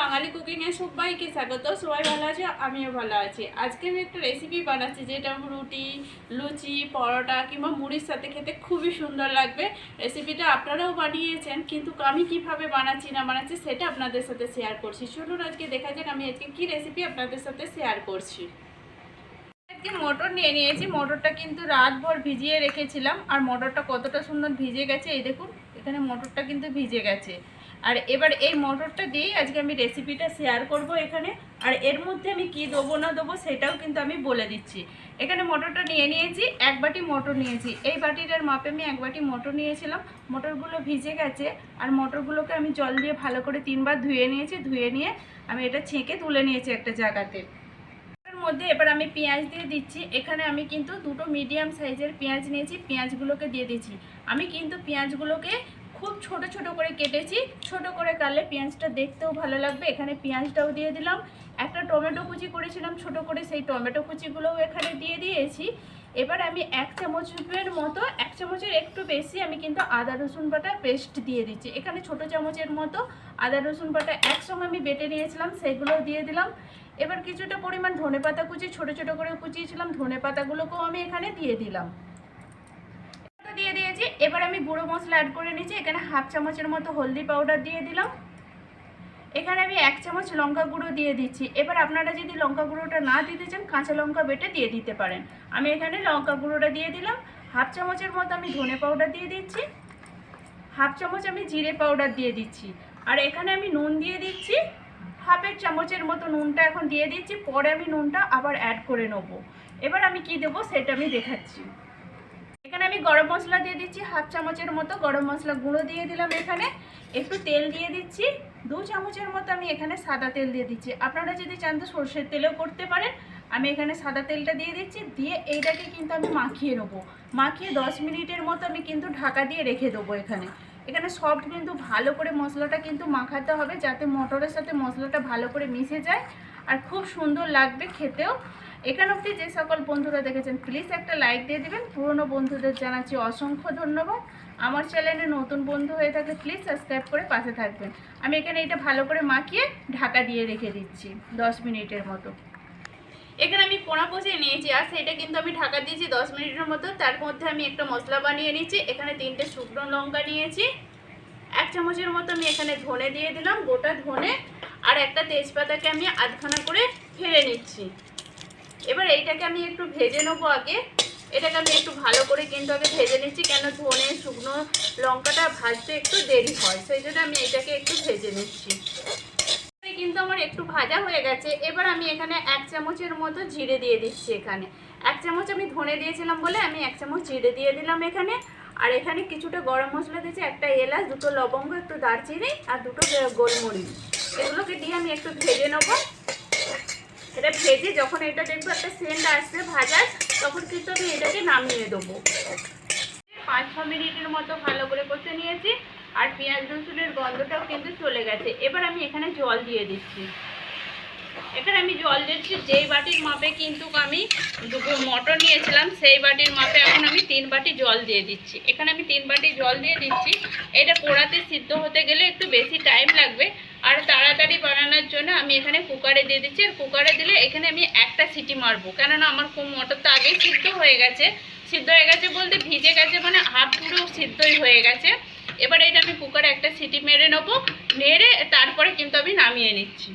বাঙালি কুকিংয়ে সবাইকে স্বাগত। সবাই ভালো আছে? আমিও ভালো আছি। আজকে আমি একটা রেসিপি বানাচ্ছি, যেটা রুটি, লুচি, পরোটা কিংবা মুড়ির সাথে খেতে খুবই সুন্দর লাগবে। রেসিপিটা আপনারাও বানিয়েছেন, কিন্তু আমি কীভাবে বানাচ্ছি, না বানাচ্ছি, সেটা আপনাদের সাথে শেয়ার করছি। চলুন আজকে দেখা যাক আমি আজকে কি রেসিপি আপনাদের সাথে শেয়ার করছি। আজকে মটর নিয়ে নিয়েছি। মটরটা কিন্তু রাতভর ভিজিয়ে রেখেছিলাম, আর মটরটা কতটা সুন্দর ভিজে গেছে, এই দেখুন, এখানে মটরটা কিন্তু ভিজে গেছে। আর এবার এই মটরটা দিয়েই আজকে আমি রেসিপিটা শেয়ার করব এখানে। আর এর মধ্যে আমি কি দেবো, না দেবো, সেটাও কিন্তু আমি বলে দিচ্ছি। এখানে মটরটা নিয়ে নিয়েছি, এক বাটি মটর নিয়েছি। এই বাটিটার মাপে আমি এক বাটি মটর নিয়েছিলাম। মটরগুলো ভিজে গেছে, আর মটরগুলোকে আমি জল দিয়ে ভালো করে তিনবার ধুয়ে নিয়েছি। ধুয়ে নিয়ে আমি এটা ছেঁকে তুলে নিয়েছি একটা জায়গাতে। মধ্যে এবার আমি পেঁয়াজ দিয়ে দিচ্ছি। এখানে আমি কিন্তু দুটো মিডিয়াম সাইজের পেঁয়াজ নিয়েছি। পেঁয়াজগুলোকে দিয়ে দিচ্ছি আমি কিন্তু পেঁয়াজগুলোকে খুব ছোট ছোট করে কেটেছি। ছোট করে কাটলে পেঁয়াজটা দেখতেও ভালো লাগবে। এখানে পেঁয়াজটাও দিয়ে দিলাম। একটা টমেটো কুচি করেছিলাম ছোট করে, সেই টমেটো কুচিগুলোও এখানে দিয়ে দিয়েছি। এবার আমি এক চামচের মতো, এক চামচের একটু বেশি আমি কিন্তু আদা, রসুন বাটা পেস্ট দিয়ে দিচ্ছি। এখানে ছোট চামচের মতো আদা, রসুন বাটা একসঙ্গে আমি বেটে নিয়েছিলাম, সেগুলোও দিয়ে দিলাম। এবার কিছুটা পরিমাণ ধনে পাতা কুচি, ছোট ছোট করে কুচিয়েছিলাম ধনে পাতাগুলোকেও আমি এখানে দিয়ে দিলাম। এবার আমি গুঁড়ো মশলা অ্যাড করে নিয়েছি, এখানে হাফ চামচের মতো হলদি পাউডার দিয়ে দিলাম। এখানে আমি এক চামচ লঙ্কা গুঁড়ো দিয়ে দিচ্ছি। এবার আপনারা যদি লঙ্কা গুঁড়োটা না দিতে চান, কাঁচা লঙ্কা বেটে দিয়ে দিতে পারেন। আমি এখানে লঙ্কা গুঁড়োটা দিয়ে দিলাম। হাফ চামচের মতো আমি ধনে পাউডার দিয়ে দিচ্ছি। হাফ চামচ আমি জিরে পাউডার দিয়ে দিচ্ছি। আর এখানে আমি নুন দিয়ে দিচ্ছি। হাফের চামচের মতো নুনটা এখন দিয়ে দিচ্ছি। পরে আমি নুনটা আবার অ্যাড করে নেব। এবার আমি কি দেবো সেটা আমি দেখাচ্ছি। এখানে আমি গরম মশলা দিয়ে দিচ্ছি হাফ চামচের মতো গরম মশলা গুঁড়ো দিয়ে দিলাম এখানে। একটু তেল দিয়ে দিচ্ছি। দু চামচের মতো আমি এখানে সাদা তেল দিয়ে দিচ্ছি। আপনারা যদি চান তো সর্ষের তেলেও করতে পারেন। আমি এখানে সাদা তেলটা দিয়ে দিচ্ছি। দিয়ে এইটাকে কিন্তু আমি মাখিয়ে নেব। মাখিয়ে দশ মিনিটের মতো আমি কিন্তু ঢাকা দিয়ে রেখে দেবো এখানে। এখানে সব কিন্তু ভালো করে মশলাটা কিন্তু মাখাতে হবে যাতে মটরের সাথে মশলাটা ভালো করে মিশে যায়। আর খুব সুন্দর লাগবে খেতেও। এখান অবধি যে সকল বন্ধুরা দেখেছেন প্লিজ একটা লাইক দিয়ে দেবেন। পুরনো বন্ধুদের জানাচ্ছি অসংখ্য ধন্যবাদ। আমার চ্যানেলে নতুন বন্ধু হয়ে থাকলে প্লিজ সাবস্ক্রাইব করে পাশে থাকবেন। আমি এখানে এটা ভালো করে মাখিয়ে ঢাকা দিয়ে রেখে দিচ্ছি, দশ মিনিটের মতো। এখানে আমি পোড়া বসিয়ে নিয়েছি, আর সেটা কিন্তু আমি ঢাকা দিয়েছি দশ মিনিটের মতো। তার মধ্যে আমি একটা মশলা বানিয়ে নিয়েছি এখানে তিনটে শুকনো লঙ্কা নিয়েছি। এক চামচের মতো আমি এখানে ধনে দিয়ে দিলাম, গোটা ধনে। আর একটা তেজপাতাকে আমি আধখানা করে ফেলে নিচ্ছি। এবার এইটাকে আমি একটু ভেজে নেব আগে। এটাকে আমি একটু ভালো করে কিন্তু আগে ভেজে নিচ্ছি, কেন ধনে, শুকনো লঙ্কাটা ভাজতে একটু দেরি হয়, সেই জন্য আমি এটাকে একটু ভেজে নিচ্ছি। কিন্তু আমার একটু ভাজা হয়ে গেছে। এবার আমি এখানে এক চামচের মতো জিরে দিয়ে দিচ্ছি এখানে। এক চামচ আমি ধনে দিয়েছিলাম বলে আমি এক চামচ জিরে দিয়ে দিলাম এখানে। আর এখানে কিছুটা গরম মশলা দিয়েছি, একটা এলাচ, দুটো লবঙ্গ, একটু দারচিনি আর দুটো গোলমরিচ। এগুলোকে দিয়ে আমি একটু ভেজে নেব। এটা ভেজে যখন এটা দেখব একটা সেন্ট আসবে ভাজার, তখন কিন্তু আমি এটাকে নামিয়ে দেবো। পাঁচ ছ মিনিটের মতো ভালো করে কষে নিয়েছি, আর পেঁয়াজ রসুনের গন্ধটাও কিন্তু চলে গেছে। এবার আমি এখানে জল দিয়ে দিচ্ছি। এখানে আমি জল দিচ্ছি, যেই বাটির মাপে কিন্তু আমি দুটো মটর নিয়েছিলাম, সেই বাটির মাপে এখন আমি তিন বাটি জল দিয়ে দিচ্ছি। এখানে আমি তিন বাটি জল দিয়ে দিচ্ছি। এটা কোড়াতে সিদ্ধ হতে গেলে একটু বেশি টাইম লাগবে। আর তাড়াতাড়ি বানানোর জন্য আমি এখানে কুকারে দিয়ে দিচ্ছি। আর কুকারে দিলে এখানে আমি একটা সিটি মারবো। কেননা আমার মটর তো আগেই সিদ্ধ হয়ে গেছে। সিদ্ধ হয়ে গেছে বলতে ভিজে গেছে মানে হাফ পুরো সিদ্ধই হয়ে গেছে। এবার এটা আমি কুকারে একটা সিটি মেরে নেব। মেরে তারপরে কিন্তু আমি নামিয়ে নিচ্ছি।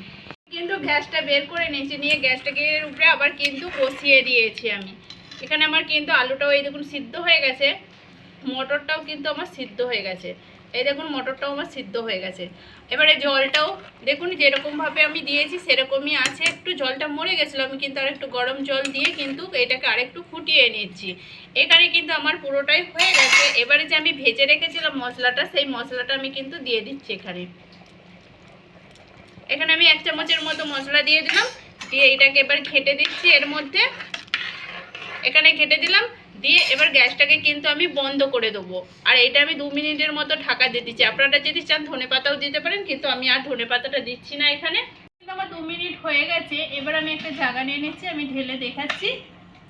কিন্তু গ্যাসটা বের করে নিয়েছি, নিয়ে গ্যাসটাকে উপরে আবার কিন্তু বসিয়ে দিয়েছি আমি। এখানে আমার কিন্তু আলুটাও এই দেখুন সিদ্ধ হয়ে গেছে। মটরটাও কিন্তু আমার সিদ্ধ হয়ে গেছে। এই দেখুন, মটরটাও আমার সিদ্ধ হয়ে গেছে। এবারে জলটাও দেখুন যেরকমভাবে আমি দিয়েছি, সেরকমই আছে। একটু জলটা মরে গেছিল, আমি কিন্তু আর একটু গরম জল দিয়ে কিন্তু এটাকে আরেকটু ফুটিয়ে নিচ্ছি। এখানে কিন্তু আমার পুরোটাই হয়ে গেছে। এবারে যে আমি ভেজে রেখেছিলাম মশলাটা, সেই মশলাটা আমি কিন্তু দিয়ে দিচ্ছি এখানে। এখানে আমি এক চামচের মতো মশলা দিয়ে দিলাম। দিয়ে এটাকে এবার ঘেটে দিচ্ছি এর মধ্যে। এখানে ঘেটে দিলাম, দিয়ে এবার গ্যাসটাকে কিন্তু আমি বন্ধ করে দেবো। আর এটা আমি দু মিনিটের মতো ঢাকা দিয়ে দিচ্ছি। আপনারা যদি চান ধনে পাতাও দিতে পারেন, কিন্তু আমি আর ধনে পাতাটা দিচ্ছি না এখানে। কিন্তু আমার দু মিনিট হয়ে গেছে, এবার আমি একটা জায়গা নিয়ে নিচ্ছি, আমি ঢেলে দেখাচ্ছি।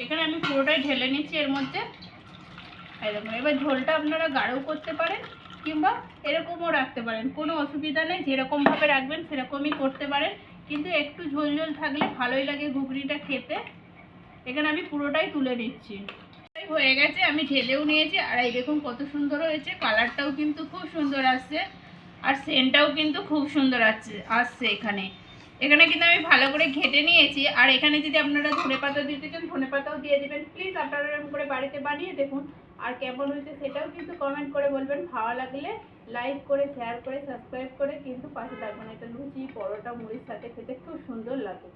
এখানে আমি পুরোটাই ঢেলে নিচ্ছি এর মধ্যে। দেখুন, এবার ঝোলটা আপনারা গাঢ়ও করতে পারেন, কিংবা এরকমও রাখতে পারেন। কোনো অসুবিধা নেই, যেরকমভাবে রাখবেন সেরকমই করতে পারেন। কিন্তু একটু ঝোল ঝোল থাকলে ভালোই লাগে ঘুগনিটা খেতে। এখানে আমি পুরোটাই তুলে নিচ্ছি। হয়ে গেছে, আমি ঢেলেও নিয়েছি, আর এই দেখুন কত সুন্দর হয়েছে, কালারটাও কিন্তু খুব সুন্দর আসছে, আর সেন্টটাও কিন্তু খুব সুন্দর আসছে আসছে এখানে। এখানে কিন্তু আমি ভালো করে ঘেটে নিয়েছি, আর এখানে যদি আপনারা ধনে পাতা দিতে চান, ধনে পাতাও দিয়ে দেবেন। প্লিজ আপনারা এরকম করে বাড়িতে বানিয়ে দেখুন, আর কেমন হয়েছে সেটাও কিন্তু কমেন্ট করে বলবেন। ভালো লাগলে লাইক করে শেয়ার করে সাবস্ক্রাইব করে কিন্তু পাশে থাকবেন এটা লুচি, পরোটা, মুড়ির সাথে খেতে খুব সুন্দর লাগে।